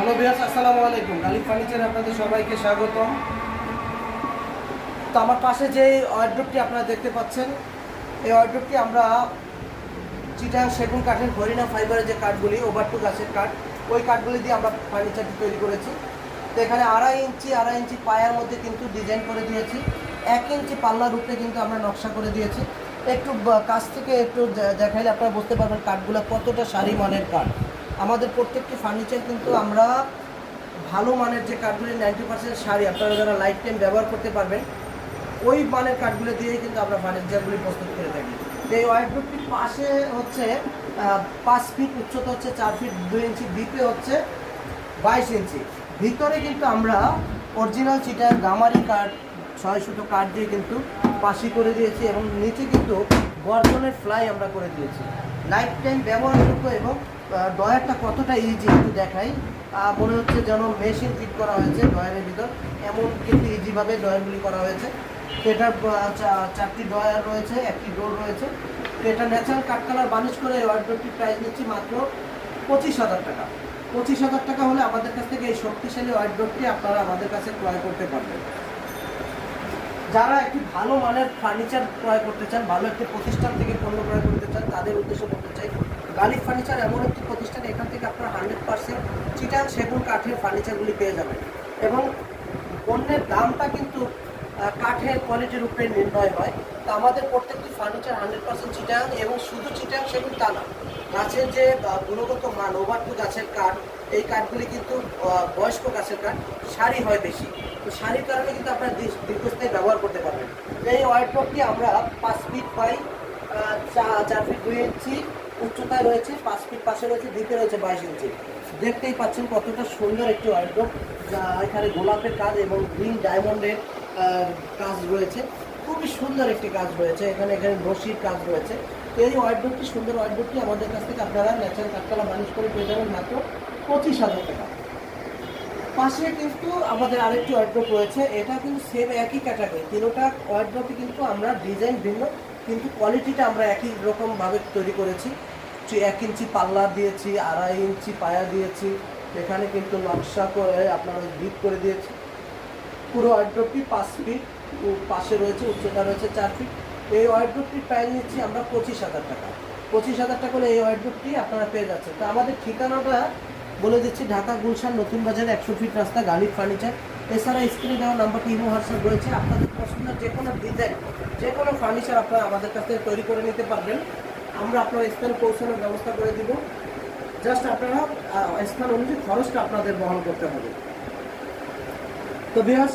Hello বিয়াস আসসালামু আলাইকুম। Ghalib furniture আপনাদের সবাইকে স্বাগতম। তো আমার পাশে যে ওয়ার্ড্রপটি আপনারা দেখতে পাচ্ছেন, এই ওয়ার্ড্রপটি আমরা চিটা সেগুন কাঠের হরিণা ফাইবারের যে কাঠগুলি ওভারটু গাছের কাঠ, ওই কাঠগুলি দিয়ে আমরা ফার্নিচারটি তৈরি করেছি। তো এখানে আড়াই ইঞ্চি আড়াই ইঞ্চি পায়ার মধ্যে কিন্তু ডিজাইন করে দিয়েছি। এক ইঞ্চি পাল্লার উপরে কিন্তু আমরা নকশা করে দিয়েছি। একটু কাছ থেকে একটু দেখাইলে আপনারা বুঝতে পারবেন কাঠগুলো কতটা সারি মানের কাঠ। আমাদের প্রত্যেকটি ফার্নিচার কিন্তু আমরা ভালো মানের যে কাঠগুলি নাইনটি পার্সেন্ট শাড়ি, আপনারা যারা লাইফ টাইম ব্যবহার করতে পারবেন, ওই মানের কাঠগুলো দিয়েই কিন্তু আমরা ফার্নিচারগুলি প্রস্তুত করে থাকি। তো এই ওয়ার্ড্রোপটির পাশে হচ্ছে পাঁচ ফিট উচ্চতা হচ্ছে চার ফিট দুই ইঞ্চি ডিপে হচ্ছে বাইশ ইঞ্চি ভিতরে কিন্তু আমরা অরিজিনাল চিটার গামারি কাঠ ছয় সুতো কাঠ দিয়ে কিন্তু পাশি করে দিয়েছি এবং নিচে কিন্তু গর্জনের ফ্লাই আমরা করে দিয়েছি। লাইফ টাইম ব্যবহারযোগ্য এবং ডয়ারটা কতটা ইজি একটু দেখাই। মনে হচ্ছে যেন মেশিন ফিট করা হয়েছে ডয়ারের ভিতর। এমন কিন্তু ইজিভাবে ডয়ারগুলি করা হয়েছে। চা- চারটি ডয়ার রয়েছে, একটি ডোর রয়েছে। এটা ন্যাচারাল কাঠ কালার বানিশ করে ওয়ার্ড্রোপটির প্রাইস নিচ্ছি মাত্র পঁচিশ হাজার টাকা। পঁচিশ হাজার টাকা হলে আমাদের কাছ থেকে এই শক্তিশালী ওয়ার্ড্রোপটি আপনারা আমাদের কাছে ক্রয় করতে পারবেন। যারা একটি ভালো মানের ফার্নিচার ক্রয় করতে চান, ভালো একটি প্রতিষ্ঠান থেকে পণ্য ক্রয় করতে চান, তাদের উদ্দেশ্য বলতে চাই গালিফ ফার্নিচার এমন একটি প্রতিষ্ঠান, এখান থেকে আপনারা হান্ড্রেড পার্সেন্ট চিটাং সেগুন কাঠের ফার্নিচারগুলি পেয়ে যাবেন। এবং পণ্যের দামটা কিন্তু কাঠের কোয়ালিটির উপরে নির্ণয় হয়। তা আমাদের প্রত্যেকটি ফার্নিচার হান্ড্রেড পার্সেন্ট চিটাং এবং শুধু চিটাং সেগুন তা না। গাছের যে গুণগত মান ওভারটু গাছের কাঠ, এই কাঠগুলি কিন্তু বয়স্ক গাছের কাঠ, সারি হয় বেশি। তো সারির কারণে কিন্তু আপনারা দীর্ঘ- দীর্ঘস্থায়ী ব্যবহার করতে পারবেন। এই ওয়ার্ড্রপটি আমরা পাঁচ ফিট বাই চার ফিট দুই ইঞ্চি উচ্চতায় রয়েছে, পাঁচ ফিট পাশে রয়েছে দ্বীপে রয়েছে বাইশ ইঞ্চি। দেখতেই পাচ্ছেন কতটা সুন্দর একটি ওয়ার্ড্রপ এখানে গোলাপের কাজ এবং গ্রিন ডায়মন্ডের কাজ রয়েছে। খুবই সুন্দর একটি কাজ রয়েছে। এখানে এখানে রশির কাজ রয়েছে। তো এই ওয়ার্ড্রপটি সুন্দর ওয়ার্ড্রপটি আমাদের কাছ থেকে আপনারা ন্যাচারাল কাঠকলা মানুষ করে পেয়ে যাবেন মাত্র পঁচিশ হাজার টাকা। পাশে কিন্তু আমাদের আরেকটি ওয়ার্ড্রপ রয়েছে। এটা কিন্তু সেম একই ক্যাটাগরি তিনোটা ওয়ার্ড্রপই কিন্তু আমরা ডিজাইন ভিন্ন, কিন্তু কোয়ালিটিটা আমরা একই রকমভাবে তৈরি করেছি। এক ইঞ্চি পাল্লা দিয়েছি, আড়াই ইঞ্চি পায়া দিয়েছি। এখানে কিন্তু নকশা করে আপনারা ডিপ করে দিয়েছি। পুরো ওয়ার্ড্রপটি পাঁচ ফিট পাশে রয়েছে, উচ্চতা রয়েছে চার ফিট এই ওয়ার্ড্রপটির প্রাইস নিচ্ছি আমরা পঁচিশ হাজার টাকা। পঁচিশ হাজার টাকা করে এই ওয়ার্ড্রপটি আপনারা পেয়ে যাচ্ছেন। তো আমাদের ঠিকানাটা বলে দিচ্ছি, ঢাকা গুলশান, নতুন বাজার একশো ফিট রাস্তা গালিব ফার্নিচার এছাড়া স্ক্রিনে দেওয়া নাম্বারটি ইমো হোয়াটসঅ্যাপ রয়েছে। আপনাদের পছন্দের যে কোনো ডিজাইন যে কোনো ফার্নিচার আপনারা আমাদের কাছ থেকে তৈরি করে নিতে পারবেন। আমরা আপনার স্থানে পৌঁছানোর ব্যবস্থা করে দিব। জাস্ট আপনারা স্থান অনুযায়ী খরচটা আপনাদের বহন করতে হবে। তো বিহাস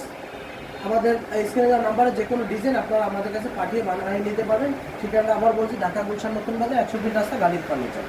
আমাদের স্ক্রিনে নাম্বারে যে কোনো ডিজাইন আপনারা আমাদের কাছে পাঠিয়ে বানিয়ে নিতে পারেন। ঠিকানা আবার বলছি, ঢাকা গুলশান নতুন বাজার, একশো ফিট রাস্তা গালিব ফার্নিচার